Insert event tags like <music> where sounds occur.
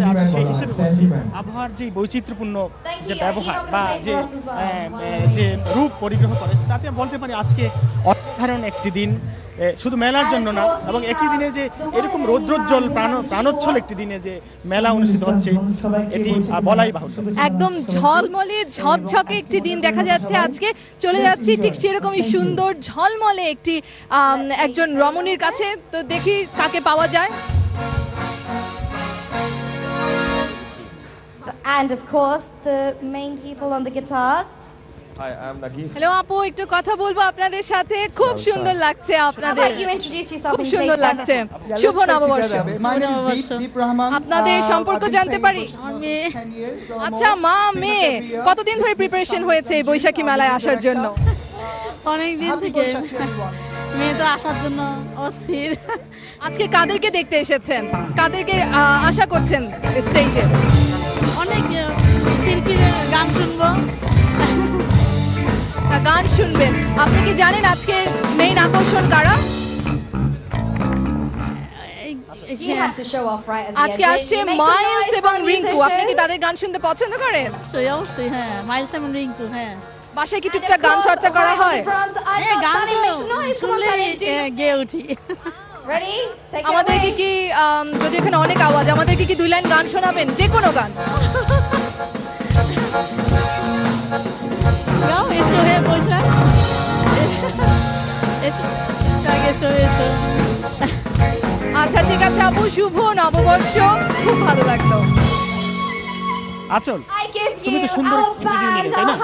সাথে আছে সেই হিসেবে বলছি আবহাওয়ার যে বৈচিত্র্যপূর্ণ যে ব্যবহার বা যে আহ, যে রূপ পরিগ্রহ করে তাতে বলতে পারি আজকে অসাধারণ একটি দিন শুধু মেলার জন্য না এবং একই দিনে যে এরকম রৌদ্রোজ্জ্বল প্রাণ প্রাণোচ্ছল একটি দিনে যে মেলা অনুষ্ঠিত হচ্ছে এটি বলাই বাহুল্য। একদম ঝলমলে ঝকঝকে একটি দিন দেখা যাচ্ছে আজকে। চলে যাচ্ছি ঠিক সেরকমই সুন্দর ঝলমলে একটি একজন রমণীর কাছে। তো দেখি কাকে পাওয়া যায়। And of course, the main people on the guitars. Hi, I'm Nagif. Hello আপু একটু কথা বলব আপনাদের সাথে খুব সুন্দর লাগছে আপনাদের you introduce yourself খুব সুন্দর লাগছে শুভ নববর্ষ together. My name is Deep, Deep Rahman. আপনাদের Uh, সম্পর্ক জানতে পারি? this for আমি 10 years or আচ্ছা. মা মেয়ে. কতদিন ধরে প্রিপারেশন হয়েছে এই বৈশাখী মেলায় আসার জন্য অনেক দিন থেকে. মেয়ে তো আসার জন্য অস্থির। আজকে কাদেরকে দেখতে এসেছেন? কাদেরকে আশা করছেন স্টেজে অনেক শিল্পীর গান শুনব। আচ্ছা গান শুনবেন। আপনি কি জানেন আজকের মেইন আকর্ষণ কারা? the আজকে আসছে মাইলস এবং রিঙ্কু। আপনি কি তাদের গান শুনতে পছন্দ করেন? অবশ্যই হ্যাঁ মাইলস এবং রিঙ্কু হ্যাঁ। বাসায় কি টুকটাক গান চর্চা করা হয়? হ্যাঁ গান গেয়ে উঠি। আমাদেরকে কি যদি এখানে অনেক আওয়াজ আমাদেরকে কি দুই লাইন গান শোনাবেন? যে কোনো গান। <laughs> গাও এসো হে বৈশাখ <laughs> এসো এসো এসো। <laughs> আচ্ছা ঠিক আছে আপু শুভ নববর্ষ। খুব ভালো লাগল। আচল তুমি তো সুন্দর our নিলে, তাই না?